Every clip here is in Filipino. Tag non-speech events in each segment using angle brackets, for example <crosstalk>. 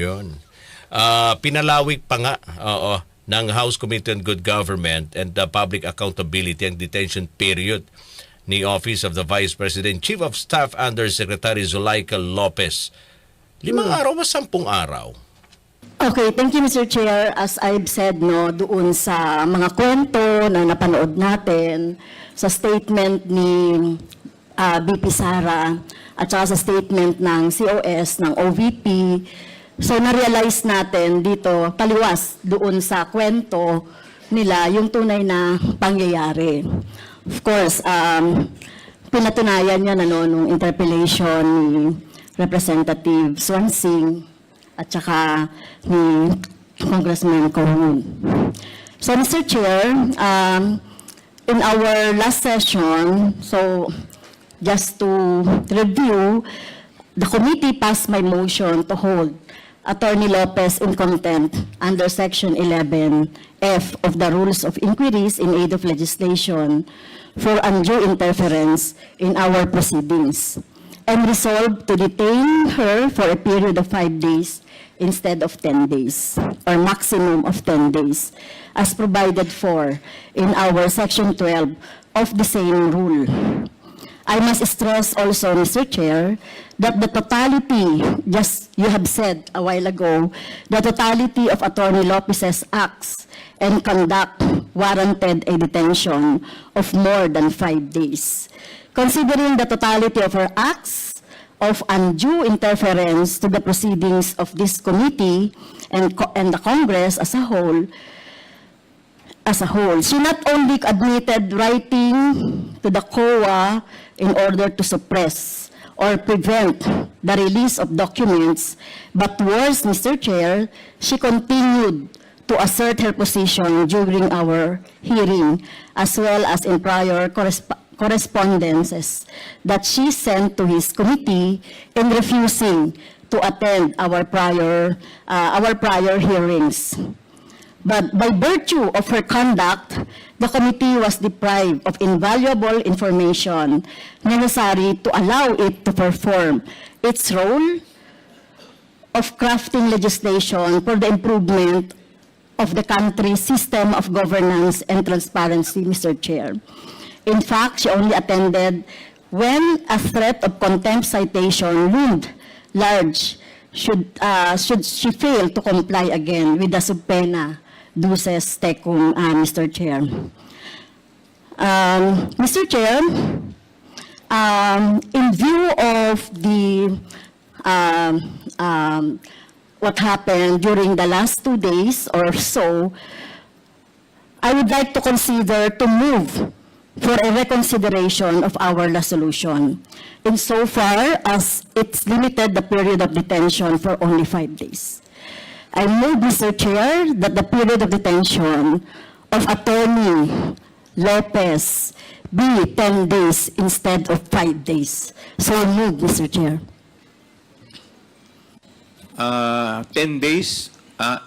Yun. Ah, pinalawig pa nga, oo, ng House Committee on Good Government and uh, Public Accountability ang detention period ni Office of the Vice President Chief of Staff Undersecretary Zulaika Lopez. Limang araw ba sampung araw? Okay, thank you Mr. Chair. As I've said no, doon sa mga kwento na napanood natin, sa statement ni ah, BP Sara at saka sa statement ng COS, ng OVP, so na-realize natin dito, taliwas doon sa kwento nila yung tunay na pangyayari. Of course, um, pinatunayan niya na no, nung interpellation ni Representative Swansing at saka ni Congressman Cohun. So, Mr. Chair, um, in our last session, so just to review, the committee passed my motion to hold Attorney Lopez in contempt under Section 11F of the Rules of Inquiries in Aid of Legislation for undue interference in our proceedings and resolved to detain her for a period of five days instead of 10 days, or maximum of 10 days, as provided for in our Section 12 of the same rule. I must stress also, Mr. Chair, that the totality, just you have said a while ago, the totality of Attorney Lopez's acts and conduct warranted a detention of more than five days. Considering the totality of her acts of undue interference to the proceedings of this committee and, and the Congress as a whole, as a whole. She not only admitted writing to the COA in order to suppress or prevent the release of documents, but worse, Mr. Chair, she continued to assert her position during our hearing, as well as in prior corresp- correspondences that she sent to his committee in refusing to attend our prior, uh, our prior hearings. But by virtue of her conduct, the committee was deprived of invaluable information necessary to allow it to perform its role of crafting legislation for the improvement of the country's system of governance and transparency, Mr. Chair. In fact, she only attended when a threat of contempt citation loomed large should, uh, should she fail to comply again with the subpoena duces tecum, uh, Mr. Chair. Um, Mr. Chair, um, in view of the um, um, what happened during the last two days or so, I would like to consider to move for a reconsideration of our resolution insofar as it's limited the period of detention for only five days. I move, Mr. Chair, that the period of detention of Attorney Lopez be 10 days instead of 5 days. So move, Mr. Chair. Ah, 10 days, ah,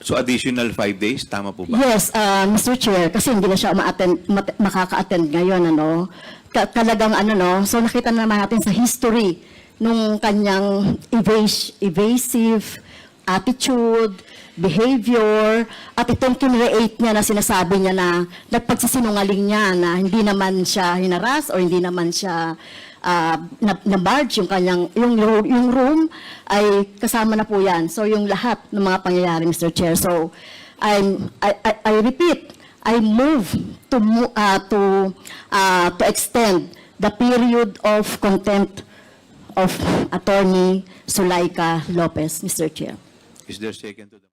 so additional 5 days, tama po ba? Yes, uh, Mr. Chair, kasi hindi na siya ma-attend, mat- makaka-attend ngayon, ano. Ka- talagang ano, no, so nakita naman natin sa history nung kanyang evas- evasive attitude, behavior, at itong kinreate niya na sinasabi niya na nagpagsisinungaling niya na hindi naman siya hinaras or hindi naman siya uh, na, na-barge yung kanyang, yung, yung room ay kasama na po yan. So yung lahat ng mga pangyayari, Mr. Chair. So I'm, I, I, I repeat, I move to, uh, to, uh, to extend the period of contempt of Attorney Sulaika Lopez, Mr. Chair. Is there second to the...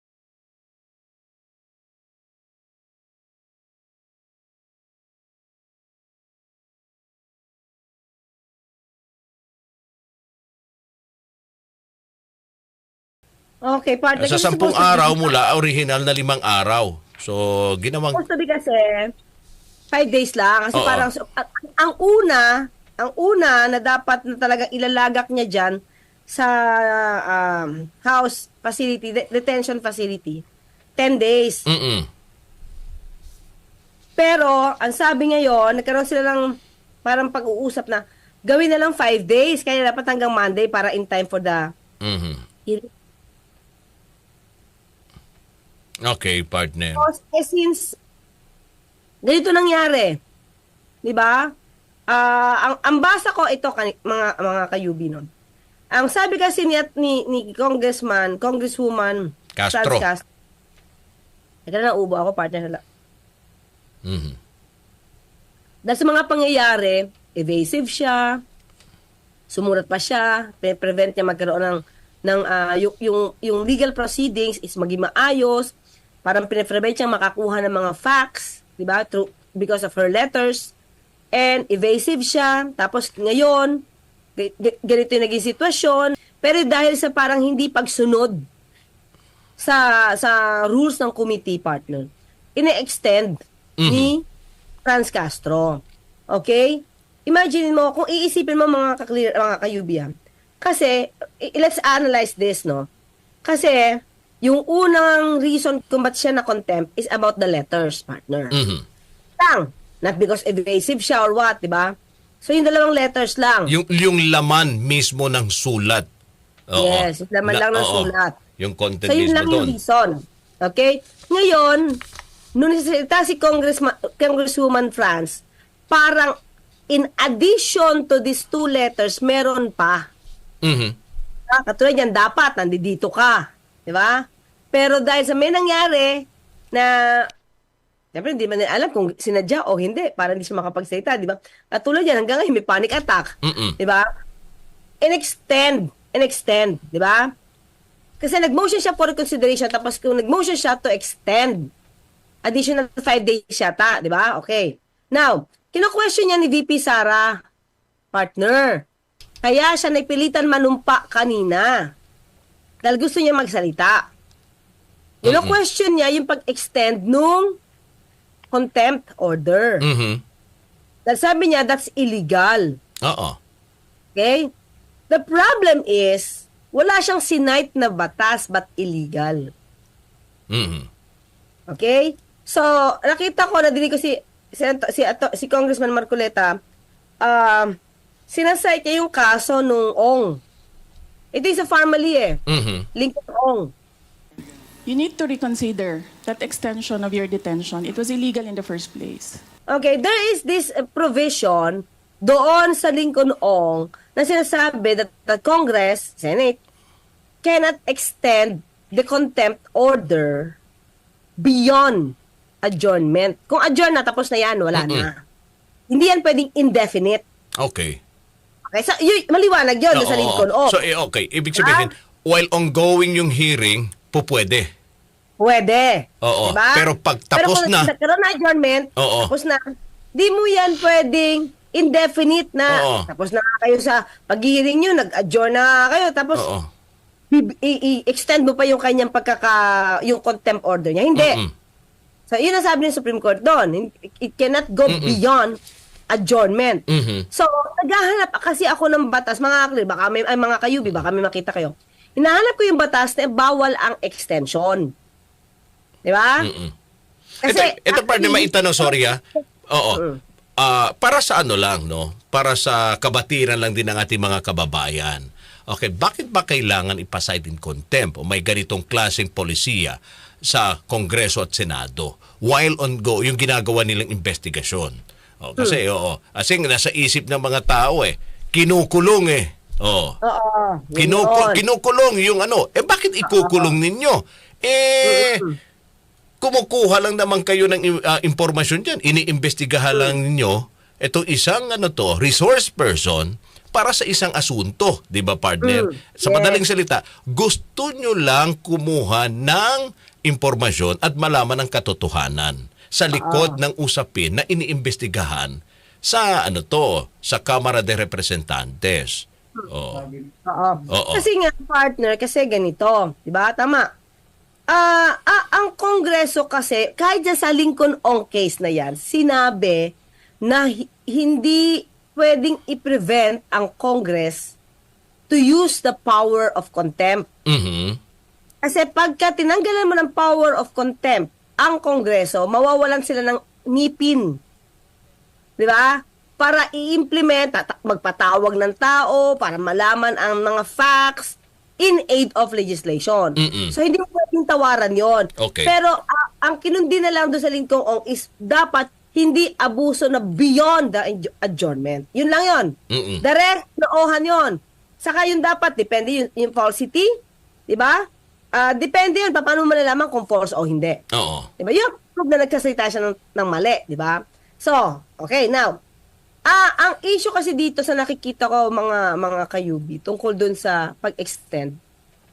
Okay, part Sa sampung araw mula original na limang araw. So, ginawang Supposed to be kasi, five days lang. Kasi Oo. parang, so, ang, ang una, ang una na dapat na talagang ilalagak niya dyan sa um, house facility, de- detention facility, 10 days. Mm-mm. Pero, ang sabi ngayon, nagkaroon sila ng parang pag-uusap na gawin na lang 5 days. Kaya dapat hanggang Monday para in time for the Mhm. hearing. Okay, partner. Because, eh, since ganito nangyari, di ba? Ah, ang, ang basa ko ito, mga, mga kayubi, no? Ang sabi kasi ni, ni, ni Congressman, Congresswoman Castro. Franz Castro. Ito na ubo ako, partner na Mhm. Dahil sa mga pangyayari, evasive siya, sumurat pa siya, pre- prevent niya magkaroon ng, ng ah, yung, yung, yung legal proceedings is maging maayos, parang pre-prevent niya makakuha ng mga facts, di ba, through, because of her letters, and evasive siya, tapos ngayon, ganito yung naging sitwasyon, pero dahil sa parang hindi pagsunod sa sa rules ng committee partner, ine-extend ni Franz Castro. Okay? Imagine mo, kung iisipin mo mga, kaklir, mga kayubiyan, kasi, i- let's analyze this, no? Kasi, yung unang reason kung ba't siya na contempt is about the letters, partner. Mhm. Lang. Not because evasive siya or what, di ba? So, yung dalawang letters lang. Yung yung laman mismo ng sulat. Oo. Yes, yung laman lang ng oo. sulat. Yung content So, yun mismo lang yung doon. reason. Okay? Ngayon, nung nagsasalita si Congressman, Congresswoman France, parang in addition to these two letters, meron pa. Mhm. Ah, Katulad yan, dapat, nandito ka. Di ba? Pero dahil sa may nangyari na Siyempre, hindi man nila alam kung sinadya o hindi para hindi siya makapagsalita, di ba? Katulad yan, hanggang ngayon may panic attack. Di ba? In-extend. In-extend. Di ba? Kasi nag-motion siya for reconsideration tapos kung nag-motion siya to extend additional 5 days siya ta, di ba? Okay. Now, kino-question niya ni VP Sara, partner. Kaya siya napilitan manumpa kanina. Dahil gusto niya magsalita. Kino-question niya yung pag-extend nung contempt order. Mhm. Dahil sabi niya, that's illegal. Oo. Okay? The problem is, wala siyang sinight na batas but illegal. Mhm. Okay? So, nakita ko, nadinig ko si si, si, ato, si Congressman Marcoleta, um, sinasite niya yung kaso nung Ong. Ito yung sa family eh. Mhm. Lincoln Ong. You need to reconsider that extension of your detention. It was illegal in the first place. Okay, there is this uh, provision doon sa Lincoln Ong na sinasabi that the Congress, Senate, cannot extend the contempt order beyond adjournment. Kung adjourn na, tapos na yan, wala na. Hindi yan pwedeng indefinite. Okay. Okay, so, yun, maliwanag yun doon sa Oo, Lincoln. Ong. So, eh, okay. Ibig sabihin, while ongoing yung hearing, po pwede. Oo. Diba? Pero pag tapos Pero kung na- nagkaroon na adjournment, Oo. tapos na, di mo yan pwedeng indefinite na. Oo. Tapos na kayo sa pag-hearing nyo, nag-adjourn na kayo, tapos Oo. i- i- i-extend mo pa yung kanyang pagkaka, yung contempt order niya. Hindi. Mm-mm. So, yun ang sabi ng Supreme Court doon. It cannot go beyond adjournment. Mhm. So, naghahanap kasi ako ng batas, mga kakli, baka may, ay, mga kayubi, baka may makita kayo. Hinahanap ko yung batas na bawal ang extension. Di ba? Mm-mm. ito, ito actually- maitanong, sorry ha. Oo. Mm. Ah, para sa ano lang, no? Para sa kabatiran lang din ng ating mga kababayan. Okay, bakit ba kailangan ipaside in contempt o may ganitong klaseng polisiya sa Kongreso at Senado while on go yung ginagawa nilang investigasyon? O, kasi Hmm. oo, asing nasa isip ng mga tao eh, kinukulong eh. Oo. Oo. yun Kinuku- yun. kinukulong yung ano. Eh bakit ikukulong ninyo? Eh kumukuha lang naman kayo ng uh, impormasyon diyan. Iniimbestigahan lang ninyo itong isang ano to, resource person para sa isang asunto, 'di ba partner? Mm, Sa yes. madaling salita, gusto nyo lang kumuha ng impormasyon at malaman ang katotohanan sa likod ng usapin na iniimbestigahan sa ano to, sa Kamara de Representantes. Oh. Oo. Oo. Kasi nga, partner, kasi ganito. Di ba? Tama. Ah, ah, ang Kongreso kasi, kahit sa Lincoln Ong case na yan, sinabi na hi- hindi pwedeng i-prevent ang Congress to use the power of contempt. Mhm. Kasi pagka tinanggalan mo ng power of contempt ang Kongreso, mawawalan sila ng ngipin. Di ba? Para i-implement, magpatawag ng tao, para malaman ang mga facts in aid of legislation. Mm-mm. So, hindi mo pwedeng tawaran yon. Okay. Pero ah, ang kinundi na lang doon sa Lincoln Ong is dapat hindi abuso na beyond the adj- adjournment. Yun lang yon. Mm-mm. The rest, noohan yon. Saka yun dapat, depende yung, yung falsity, di ba? Ah, depende yun, pa- paano mo malalaman kung false o hindi. Oo. Di ba? Yung proof na nagsasalita siya ng, ng mali, di ba? So, okay, now, ah, ang issue kasi dito sa nakikita ko mga mga kayubi tungkol dun sa pag-extend.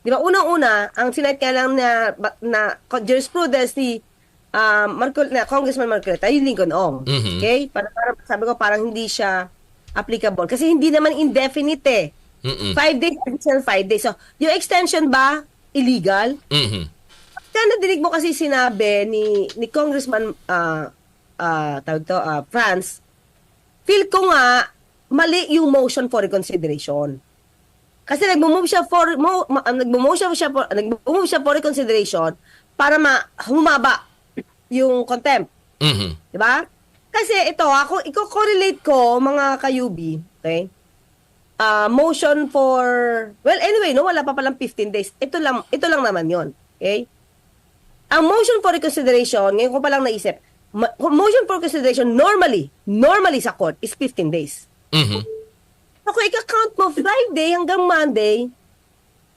Di ba? Unang-una, ang sinight kaya lang na, na jurisprudence ni um, Marcol, na Congressman Marcoleta, yung Lincoln Ong. Mhm. Okay? Para, para, sabi ko, parang hindi siya applicable. Kasi hindi naman indefinite eh. Mm-mm. Five days, additional five days. So, yung extension ba, illegal? Mhm. Kaya nadinig mo kasi sinabi ni ni Congressman uh, uh, tawag to, uh, France, feel ko nga mali yung motion for reconsideration. Kasi nagmo-move siya for mo, ma, uh, nagmo-move siya siya for nagmo-move siya for reconsideration para ma, humaba yung contempt, Mhm. 'di ba? Kasi ito ako i-correlate ko mga kayubi, okay? Ah, motion for well anyway no wala pa palang 15 days. Ito lang ito lang naman 'yon. Okay? Ang motion for reconsideration, ngayon ko pa lang naisip, motion for reconsideration normally, normally sa court is 15 days. Mhm. So kung ika-count mo Friday hanggang Monday,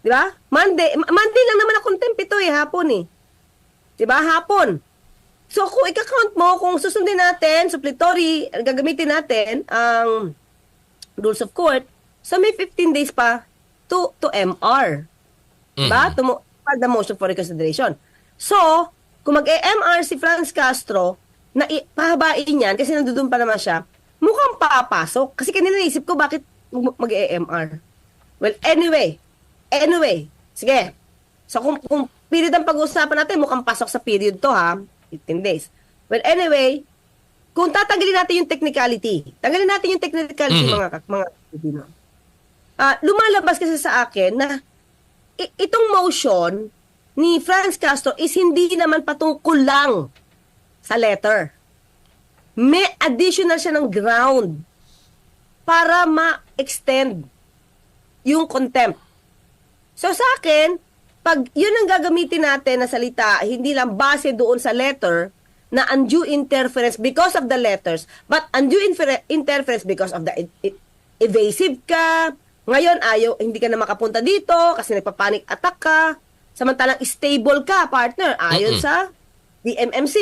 di ba? Monday, Monday lang naman ang contempt ito eh, hapon eh. Di ba? Hapon. So kung ika-count mo, kung susundin natin, supplementary, gagamitin natin ang rules of court, so may 15 days pa to to MR. Diba? To mo- for the motion for reconsideration. So, kung mag-MR si Franz Castro, na pahabain yan, kasi nandoon pa naman siya, mukhang papasok. Kasi kanina naisip ko, bakit mag-MR? Well, anyway, anyway, sige. So, kung, kung period ang pag-uusapan natin, mukhang pasok sa period to ha, 15 days. Well, anyway, kung tatanggalin natin yung technicality, tanggalin natin yung technicality Mhm. mga mga Pilipino. Ah, lumalabas kasi sa akin na itong motion ni Franz Castro is hindi naman patungkol lang sa letter. May additional siya ng ground para ma-extend yung contempt. So sa akin, pag yun ang gagamitin natin na salita, hindi lang base doon sa letter na undue interference because of the letters, but undue interference because of the e- e- evasive ka. Ngayon, ayaw, hindi ka na makapunta dito kasi nagpa-panic attack ka. Samantalang stable ka, partner, ayon Mm-mm. sa DMMC.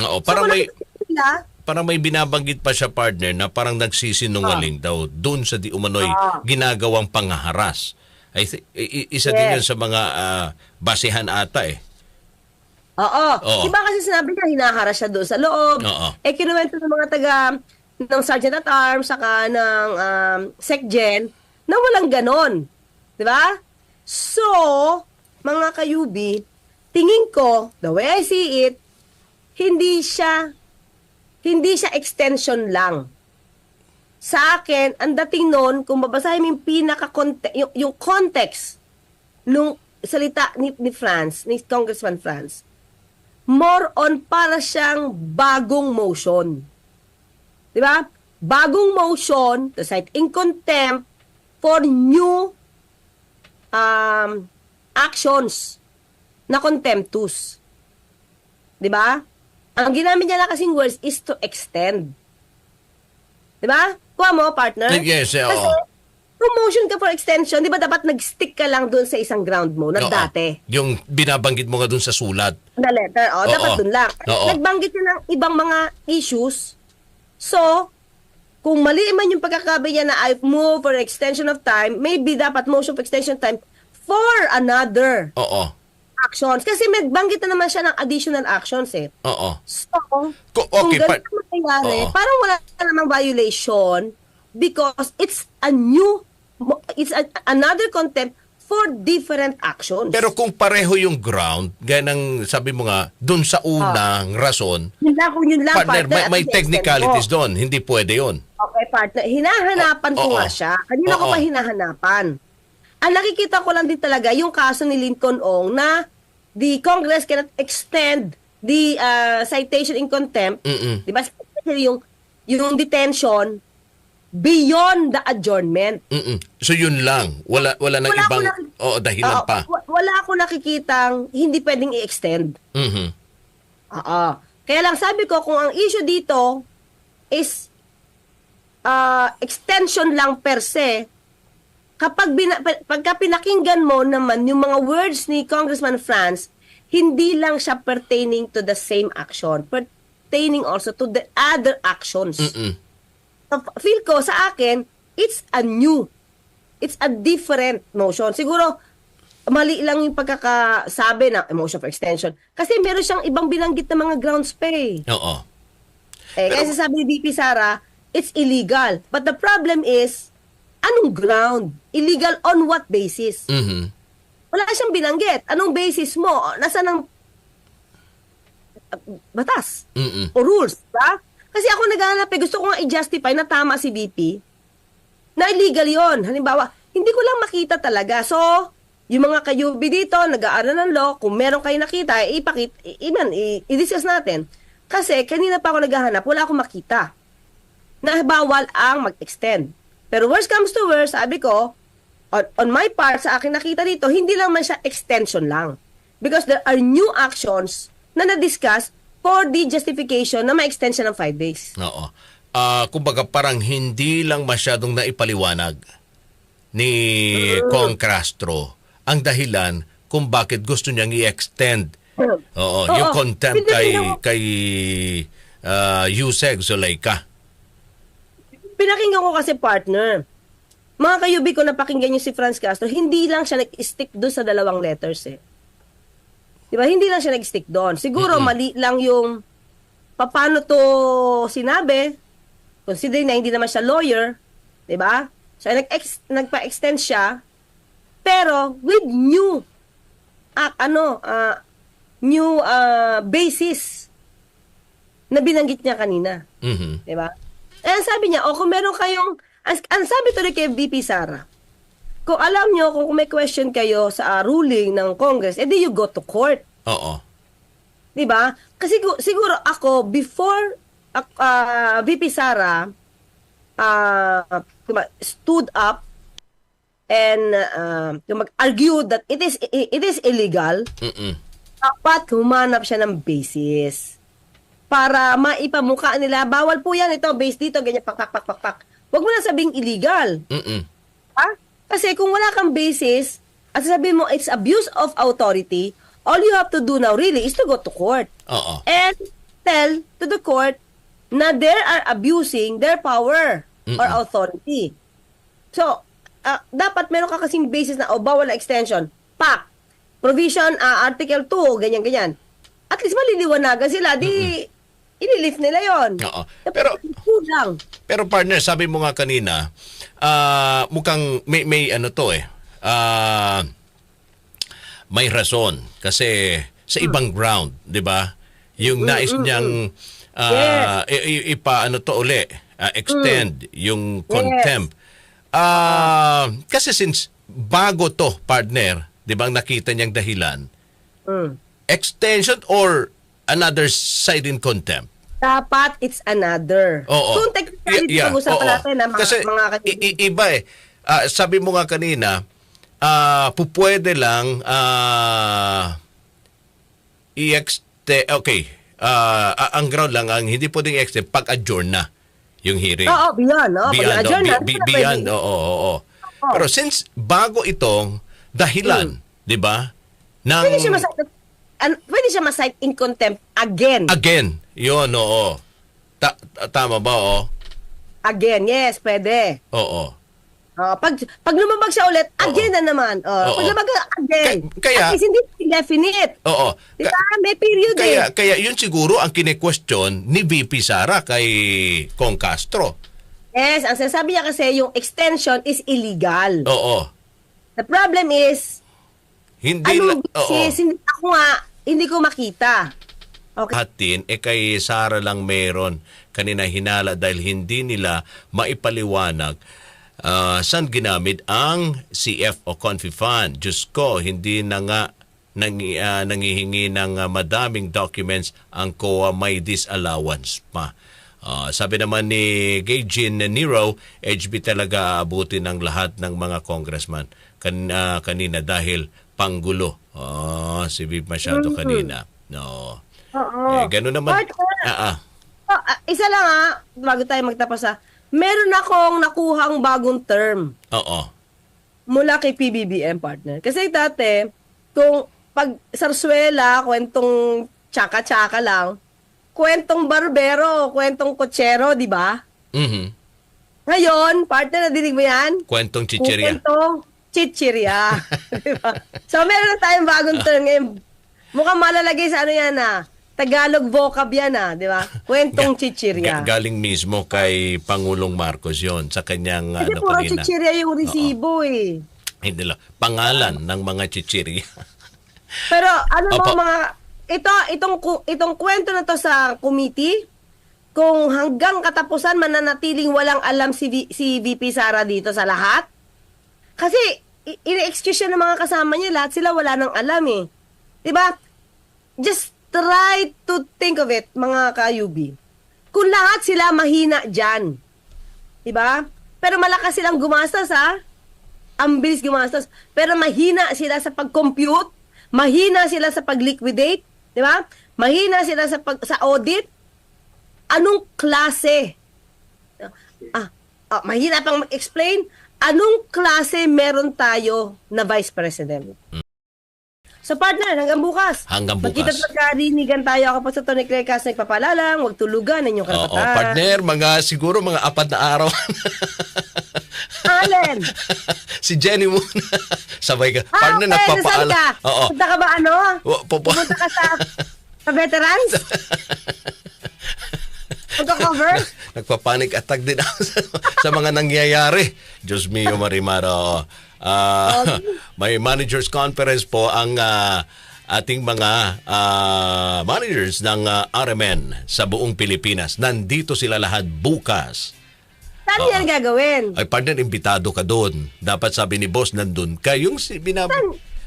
Oo, parang kung may- nila, Parang may binabanggit pa siya partner na parang nagsisinungaling daw doon sa di umano'y Ah. ginagawang pangaharas. I i- isa din Yes. yan sa mga ah, basehan ata eh. Oo. Oo. Diba kasi sinabi niya, hinaharas siya doon sa loob. Oo. Eh, kinuwento ng mga taga ng Sergeant at Arms, saka ng um, SecGen, na walang ganon. Di ba? So, mga kayubi, tingin ko, the way I see it, hindi siya, hindi siya extension lang. Sa akin, ang dating noon, kung babasahin mo yung pinaka yung, yung context nung salita ni, ni France, ni Congressman France, more on para siyang bagong motion. Di ba? Bagong motion to cite in contempt for new um, actions na contemptus. Di ba? Ang ginamit niya na kasing words is to extend. Di ba? Kuha mo, partner? Yes, eh, Kasi, oo. promotion ka for extension, di ba dapat nag-stick ka lang doon sa isang ground mo na Oo. dati? Yung binabanggit mo nga doon sa sulat. na letter. O, Oo. dapat dun lang. Oo. Nagbanggit niya ng ibang mga issues. So, kung mali man yung pagkakabi niya na I move for extension of time, maybe dapat motion for extension of time for another Oo. Actions. Kasi may banggit na naman siya ng additional actions eh. Oo. So, Ko- kung okay, ganun pa- ang mangyayari, Oo. parang wala namang violation because it's a new, it's a- another contempt for different actions. Pero kung pareho yung ground, gaya ng sabi mo nga, doon sa unang rason, yun lang, kung yun lang, partner, may, at may technicalities mo. doon. Hindi pwede yon. Okay, partner. Hinahanapan ko Oo. nga siya. Kanina ko Oo. pa hinahanapan. Ang nakikita ko lang din talaga yung kaso ni Lincoln Ong na the Congress cannot extend the uh, citation in contempt. Mm-mm. Di ba? Yung, yung detention beyond the adjournment. Mm-mm. So yun lang. Wala wala nang Wala ibang nakik- oh, dahilan Oo, pa. wa- wala ako nakikitang hindi pwedeng i-extend. Mhm. Oo. Kaya lang sabi ko, kung ang issue dito is ah, extension lang per se, kapag bina, pa- pagka pinakinggan mo naman yung mga words ni Congressman Franz, hindi lang siya pertaining to the same action, pertaining also to the other actions. Mm-mm. So, feel ko sa akin, it's a new, it's a different motion. Siguro, mali lang yung pagkakasabi ng motion for extension. Kasi meron siyang ibang binanggit na mga grounds pa eh. Oo. Eh, Pero- kasi sabi ni VP Sara, it's illegal. But the problem is, anong ground? Illegal on what basis? Mhm. Wala siyang binanggit. Anong basis mo? Nasaan ang batas? Mm-mm. o rules, ba? Kasi ako naghahanap eh, gusto ko nga i-justify na tama si BP na illegal yon. Halimbawa, hindi ko lang makita talaga. So, yung mga kayubi dito, nag-aaral ng law, kung meron kayo nakita, ipakit, i- iman, i- i-discuss natin. Kasi kanina pa ako naghahanap, wala akong makita na bawal ang mag-extend. Pero worst comes to worst, sabi ko, on, on my part, sa akin nakita dito, hindi lang man siya extension lang. Because there are new actions na na-discuss for the justification na ma-extension ng five days. Oo. Ah, kumbaga parang hindi lang masyadong naipaliwanag ni Kong Castro ang dahilan kung bakit gusto niyang i-extend Oo, yung Oo. contempt Hindi kay kay ah, Yusek Zuleika. Pinakinggan ko kasi partner. Mga kayubi ko napakinggan yung si Franz Castro, hindi lang siya nag-stick doon sa dalawang letters eh. Di ba? Hindi lang siya nag-stick doon. Siguro mali lang yung paano to sinabi, considering na hindi naman siya lawyer, di ba? So, nag-ex- nagpa-extend siya, pero with new, ah, ano, ah, new ah, basis na binanggit niya kanina. Mhm. Di ba? Eh, sabi niya, o kung meron kayong, ang, ang sabi to kay VP Sara, kung alam nyo, kung may question kayo sa ah, ruling ng Congress, edi you go to court. Oo. Di ba? Kasi gu- siguro ako, before uh, VP Sara uh, stood up and uh, mag-argue that it is it is illegal, Mm-mm. dapat humanap siya ng basis para maipamukha nila, bawal po yan, ito, base dito, ganyan, pak, pak, pak, pak, pak. Huwag mo na sabing illegal. Mm-mm. Ha? Kasi kung wala kang basis, at sabihin mo, it's abuse of authority, all you have to do now really is to go to court Oo. and tell to the court na they are abusing their power or Mm-mm. authority. So, ah, dapat meron ka kasing basis na, o bawal na extension. Pak! Provision, ah, Article 2, ganyan-ganyan. At least maliliwanagan sila. Di, inilift nila yon. Oo. Pero- kulang. Pero partner, sabi mo nga kanina, ah, mukhang may, may ano to eh. ah, may rason kasi sa Hmm. ibang ground, 'di ba? Yung nais niyang ah, i- i- ipa ano to uli, ah, extend yung contempt. Ah, kasi since bago to partner, 'di ba, nakita niyang dahilan, Mm. extension or another side in contempt. Dapat it's another. Oo. Kung technically, Y- yeah, pag-usapan oo. natin na mga, Kasi mga i- iba eh. Ah, sabi mo nga kanina, ah pupwede lang ah i-extend, okay, ah, ang ground lang, ang hindi pwedeng i-extend pag-adjourn na yung hearing. Oo, beyond. No? beyond, oh, bi- bi- hindi na beyond, oo, oo, oo. Pero since bago itong dahilan, di ba? Ng. Pwede siya masite, an- pwede siya masite in contempt again. again, yun, oo. Ta- ta- tama ba, oo? again, yes, pwede. Oo. Oh, pag pag lumabag siya ulit, Oo. again na naman. Oh, Oo. pag lumabag again. Kaya- kaya- At least hindi indefinite. Oo. Di ba? May period Kaya, eh. kaya yun siguro ang kine-question ni VP Sara kay Kong Castro. Yes, ang sinasabi niya kasi yung extension is illegal. Oo. The problem is, Hindi anong la- oo. basis? Hindi ako nga, hindi ko makita. Okay. Hatin, eh kay Sara lang meron kanina hinala dahil hindi nila maipaliwanag ah, saan ginamit ang CF o Confi Fund. Diyos ko, hindi na nga nang, ah, nangihingi ng ah, madaming documents ang COA may disallowance pa. Ah, sabi naman ni Gagin Nero, HB talaga aabutin ng lahat ng mga congressman kan, ah, kanina dahil panggulo. Oh, si Viv Machado kanina. No. Oo. Eh, ganun naman. Partner, Ah, ah. oh, ah, isa lang ha, bago tayo magtapos ha. Meron akong nakuhang bagong term Oo. mula kay PBBM partner. Kasi dati, kung pag sarsuela, kwentong tsaka-tsaka lang, kwentong barbero, kwentong kotsero, di ba? Mhm. Ngayon, partner, nadinig mo yan? Kwentong chicheria. Kwentong chichirya. <laughs> di ba? So, meron na tayong bagong term ngayon. Mukhang malalagay sa ano yan ah. Tagalog vocab yan ah, di ba? Kwentong chichirya. Ga- galing mismo kay Pangulong Marcos yon sa kanyang Kasi ano puro kanina. chichirya yung resibo eh. Hindi lang. Pangalan ng mga chichirya. <laughs> Pero ano Opo. mo mga ito itong itong kwento na to sa committee kung hanggang katapusan mananatiling walang alam si V- si VP Sara dito sa lahat. Kasi i- ini-excuse siya ng mga kasama niya, lahat sila wala nang alam eh. ba? Just try to think of it, mga ka-UB. Kung lahat sila mahina diyan. 'Di ba? Pero malakas silang gumastos ha ang bilis gumastos. Pero mahina sila sa pag-compute, mahina sila sa pag-liquidate, di ba? Mahina sila sa pag sa audit. Anong klase? Ah, ah, mahina pang mag-explain. Anong klase meron tayo na Vice President? So partner, hanggang bukas. Hanggang bukas. Magkita magkarinigan tayo ako pa sa Tony Clay Cast nagpapalalang, huwag tulugan ang inyong Oo, karapatan. partner, mga siguro mga apat na araw. <laughs> Allen! si Jenny muna. Sabay ka. Ah, partner, okay. Nasaan nagpapaala. ka? Oo. Punta ka ba ano? Pumunta ka sa, sa veterans? <laughs> Magka-cover? <laughs> Nagpapanik attack din ako sa, sa mga nangyayari. Diyos mio, Marimaro. Ah, <laughs> may managers conference po ang ah, ating mga ah, managers ng ah, RMN sa buong Pilipinas. Nandito sila lahat bukas. Saan yan gagawin? Ay, partner, imbitado ka doon. Dapat sabi ni boss, nandun ka. Yung si, binab...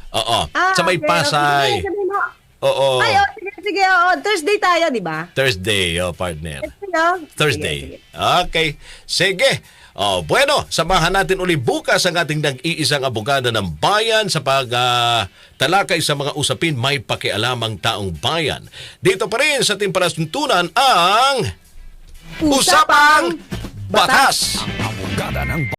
Oo. sa may Ah, okay, Pasay. okay. Oo. Ay, oh, sige, sige. Oh, Thursday tayo, di ba? Thursday, oh, partner. Ano? Thursday. Okay. Sige. Oh, bueno, samahan natin uli bukas ang ating nag-iisang abogado ng bayan sa pag ah, talakay sa mga usapin may pakialam ang taong bayan. Dito pa rin sa ating palasuntunan ang Usapang Batas! Abogada ng